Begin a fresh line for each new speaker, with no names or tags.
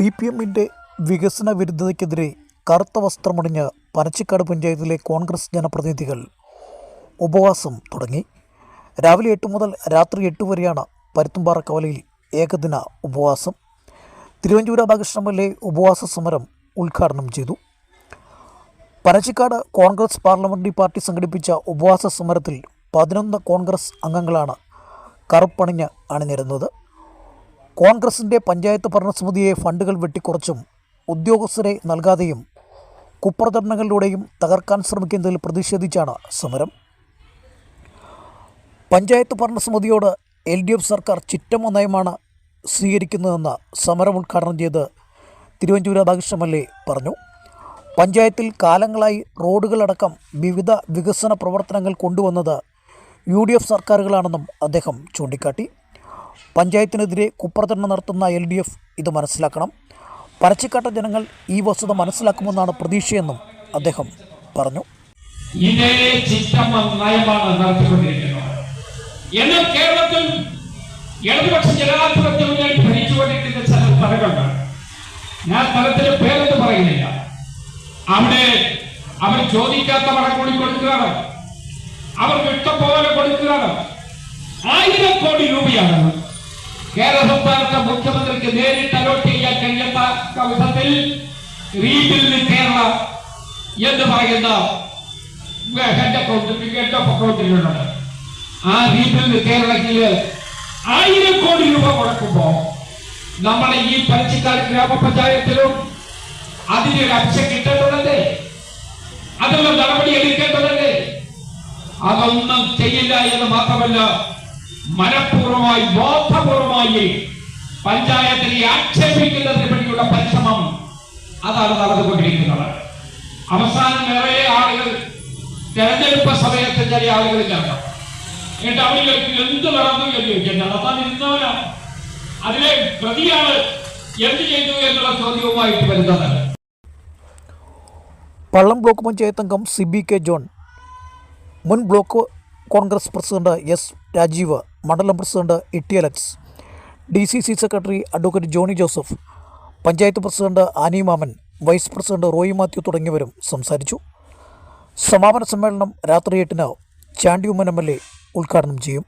C P എമ്മിന്റെ വികസന വിരുദ്ധതയ്ക്കെതിരെ കറുത്ത വസ്ത്രമണിഞ്ഞ് പനച്ചിക്കാട് പഞ്ചായത്തിലെ കോൺഗ്രസ് ജനപ്രതിനിധികൾ ഉപവാസം തുടങ്ങി. രാവിലെ എട്ട് മുതൽ രാത്രി എട്ട് വരെയാണ് പരുത്തുംപാറ കവലയിൽ ഏകദിന ഉപവാസം. Thiruvanchoor Radhakrishnan M L A ഉപവാസ സമരം ഉദ്ഘാടനം ചെയ്തു. പനച്ചിക്കാട് കോൺഗ്രസ് പാർലമെന്ററി പാർട്ടി സംഘടിപ്പിച്ച ഉപവാസ സമരത്തിൽ പതിനൊന്ന് കോൺഗ്രസ് അംഗങ്ങളാണ് കറുപ്പണിഞ്ഞ് അണിനിരുന്നത്. കോൺഗ്രസിന്റെ പഞ്ചായത്ത് ഭരണസമിതിയെ ഫണ്ടുകൾ വെട്ടിക്കുറച്ചും ഉദ്യോഗസ്ഥരെ നൽകാതെയും കുപ്രചരണങ്ങളിലൂടെയും തകർക്കാൻ ശ്രമിക്കുന്നതിൽ പ്രതിഷേധിച്ചാണ് സമരം. പഞ്ചായത്ത് ഭരണസമിതിയോട് എൽ ഡി എഫ് സർക്കാർ ചിറ്റമ്മ നയമാണ് സ്വീകരിക്കുന്നതെന്ന് സമരം ഉദ്ഘാടനം ചെയ്ത് Thiruvanchoor Radhakrishnan M L A പറഞ്ഞു. പഞ്ചായത്തിൽ കാലങ്ങളായി റോഡുകളടക്കം വിവിധ വികസന പ്രവർത്തനങ്ങൾ കൊണ്ടുവന്നത് യു ഡി എഫ് സർക്കാരുകളാണെന്നും അദ്ദേഹം ചൂണ്ടിക്കാട്ടി. പഞ്ചായത്തിനെതിരെ കുപ്രചരണം നടത്തുന്ന എൽ ഡി എഫ് ഇത് മനസ്സിലാക്കണം. പരച്ചിക്കാട്ട ജനങ്ങൾ ഈ വസ്തുത മനസ്സിലാക്കുമെന്നാണ് പ്രതീക്ഷയെന്നും അദ്ദേഹം പറഞ്ഞു.
ഇടതുപക്ഷ ചില ഞാൻ പറയുന്നില്ല. അവിടെ അവർ ചോദിക്കാത്ത പണം കൂടി കൊടുക്കുകയാണ്. അവർക്ക് വിട്ട പോലെ കൊടുക്കുകയാണ്. ആയിരം കോടി രൂപയാണ് കേരള സംസ്ഥാനത്തെ മുഖ്യമന്ത്രിക്ക് നേരിട്ട് അലോട്ട് ചെയ്യാൻ കഴിയാത്ത വിധത്തിൽ റീബിൽഡ് കേരള എന്ന് പറയുന്ന ഹെഡ് അക്കൗണ്ട് ഹെഡ് ഓഫ് അക്കൗണ്ടിലുള്ളത് ആ റീബിൽഡ് കേരളത്തിൽ ആയിരം കോടി രൂപ മുടക്കുമ്പോ നമ്മുടെ ഈ പരച്ചിക്കാട് ഗ്രാമപഞ്ചായത്തിലും അതിനൊരു അംശം കിട്ടേണ്ടതല്ലേ അതിനുള്ള നടപടി എടുക്കേണ്ടതല്ലേ അതൊന്നും ചെയ്യില്ല എന്ന് മാത്രമല്ല മനഃപൂർവമായി ബോധപൂർവമായി പഞ്ചായത്തിനെ ആക്ഷേപിക്കുന്നതിന് വേണ്ടിയുള്ള പരിശ്രമം അതാണ് നടന്നുകൊണ്ടിരിക്കുന്നത്. അവസാനം നിറയെ ആളുകൾ തെരഞ്ഞെടുപ്പ് സമയത്ത് ചില ആളുകൾ ചേർന്നു എന്നിട്ട് അവർ എന്ത് നടന്നു എന്ന് ചോദിക്കാൻ നടത്താതിരുന്നവനോ അതിലെ പ്രതിയാണ് എന്ത് ചെയ്തു എന്നുള്ള ചോദ്യവുമായിട്ട് വരുന്നത്.
പള്ളം ബ്ലോക്ക് പഞ്ചായത്ത് അംഗം സിബി കെ ജോൺ. മുൻ block Congress president S Rajeev മണ്ഡലം president Itty Alex D C C secretary advocate Johny Joseph panchayat president Annie Mammen vice president Roy Mathew തുടങ്ങിയവരും സംസാരിച്ചു. സമാപന സമ്മേളനം രാത്രി എട്ടിന് Chandy Oommen M L A ഉദ്ഘാടനം ചെയ്യും.